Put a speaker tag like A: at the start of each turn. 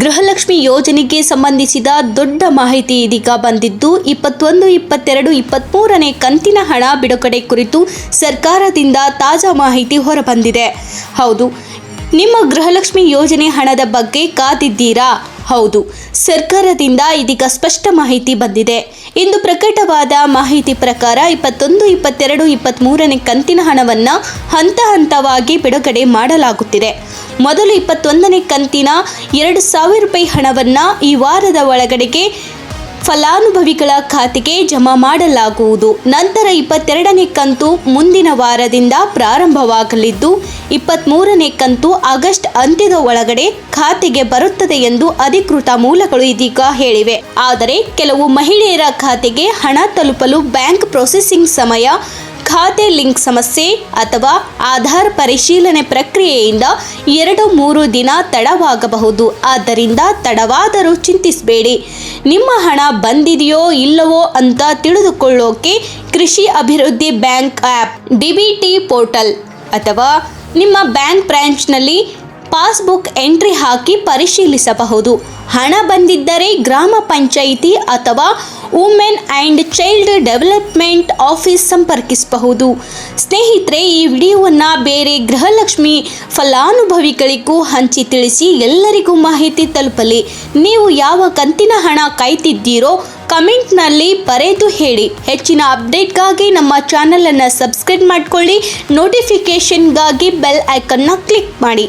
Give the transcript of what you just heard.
A: ಗೃಹಲಕ್ಷ್ಮಿ ಯೋಜನೆಗೆ ಸಂಬಂಧಿಸಿದ ದೊಡ್ಡ ಮಾಹಿತಿ ಇದೀಗ ಬಂದಿದ್ದು, ಇಪ್ಪತ್ತೊಂದು, ಇಪ್ಪತ್ತೆರಡು ಇಪ್ಪತ್ತ್ಮೂರನೇ ಕಂತಿನ ಹಣ ಬಿಡುಗಡೆ ಕುರಿತು ಸರ್ಕಾರದಿಂದ ತಾಜಾ ಮಾಹಿತಿ ಹೊರಬಂದಿದೆ. ಹೌದು ನಿಮ್ಮ ಗೃಹಲಕ್ಷ್ಮಿ ಯೋಜನೆ ಹಣದ ಬಗ್ಗೆ ಕಾದಿದ್ದೀರಾ? ಹೌದು. ಸರ್ಕಾರದಿಂದ ಇದೀಗ ಸ್ಪಷ್ಟ ಮಾಹಿತಿ ಬಂದಿದೆ. ಇಂದು ಪ್ರಕಟವಾದ ಮಾಹಿತಿ ಪ್ರಕಾರ ಇಪ್ಪತ್ತೊಂದು, ಇಪ್ಪತ್ತೆರಡು ಇಪ್ಪತ್ತ್ಮೂರನೇ ಕಂತಿನ ಹಣವನ್ನು ಹಂತ ಹಂತವಾಗಿ ಬಿಡುಗಡೆ ಮಾಡಲಾಗುತ್ತಿದೆ. ಮೊದಲು ಇಪ್ಪತ್ತೊಂದನೇ ಕಂತಿನ ಎರಡು ಸಾವಿರ ರೂಪಾಯಿ ಹಣವನ್ನು ಈ ವಾರದ ಒಳಗಡೆಗೆ ಫಲಾನುಭವಿಗಳ ಖಾತೆಗೆ ಜಮಾ ಮಾಡಲಾಗುವುದು. ನಂತರ ಇಪ್ಪತ್ತೆರಡನೇ ಕಂತು ಮುಂದಿನ ವಾರದಿಂದ ಪ್ರಾರಂಭವಾಗಲಿದ್ದು ಇಪ್ಪತ್ತ್ಮೂರನೇ ಕಂತು ಆಗಸ್ಟ್ ಅಂತ್ಯದ ಒಳಗಡೆ ಖಾತೆಗೆ ಬರುತ್ತದೆ ಎಂದು ಅಧಿಕೃತ ಮೂಲಗಳು ಇದೀಗ ಹೇಳಿವೆ. ಆದರೆ, ಕೆಲವು ಮಹಿಳೆಯರ ಖಾತೆಗೆ ಹಣ ತಲುಪಲು ಬ್ಯಾಂಕ್ ಪ್ರೊಸೆಸಿಂಗ್ ಸಮಯ ಖಾತೆ ಲಿಂಕ್ ಸಮಸ್ಯೆ ಅಥವಾ ಆಧಾರ್ ಪರಿಶೀಲನೆ ಪ್ರಕ್ರಿಯೆಯಿಂದ ಎರಡು ಮೂರು ದಿನ ತಡವಾಗಬಹುದು. ಆದ್ದರಿಂದ ತಡವಾದರೂ ಚಿಂತಿಸಬೇಡಿ. ನಿಮ್ಮ ಹಣ ಬಂದಿದೆಯೋ ಇಲ್ಲವೋ ಅಂತ ತಿಳಿದುಕೊಳ್ಳೋಕೆ ಕೃಷಿ ಅಭಿವೃದ್ಧಿ ಬ್ಯಾಂಕ್ ಆ್ಯಪ್ ಡಿಬಿಟಿ ಪೋರ್ಟಲ್ ಅಥವಾ ನಿಮ್ಮ ಬ್ಯಾಂಕ್ ಬ್ರಾಂಚ್ನಲ್ಲಿ ಪಾಸ್ಬುಕ್ ಎಂಟ್ರಿ ಹಾಕಿ ಪರಿಶೀಲಿಸಬಹುದು. ಹಣ ಬಂದಿದ್ದರೆ ಗ್ರಾಮ ಪಂಚಾಯಿತಿ ಅಥವಾ women and child development office ಸಂಪರ್ಕಿಸಬಹುದು. ಸ್ನೇಹಿತರೆ, ಈ ವಿಡಿಯೋವನ್ನು ಬೇರೆ ಗೃಹಲಕ್ಷ್ಮಿ ಫಲಾನುಭವಿಗಳಿಗೂ ಹಂಚಿ ತಿಳಿಸಿ ಎಲ್ಲರಿಗೂ ಮಾಹಿತಿ ತಲುಪಲಿ. ನೀವು ಯಾವ ಕಂತಿನ ಹಣ ಕಾಯ್ತಿದ್ದೀರೋ ಕಮೆಂಟ್ನಲ್ಲಿ ಬರೆದು ಹೇಳಿ. ಹೆಚ್ಚಿನ ಅಪ್ಡೇಟ್ಗಾಗಿ ನಮ್ಮ ಚಾನಲನ್ನು ಸಬ್ಸ್ಕ್ರೈಬ್ ಮಾಡಿಕೊಳ್ಳಿ. ನೋಟಿಫಿಕೇಷನ್ಗಾಗಿ ಬೆಲ್ ಐಕನ್ನ ಕ್ಲಿಕ್ ಮಾಡಿ.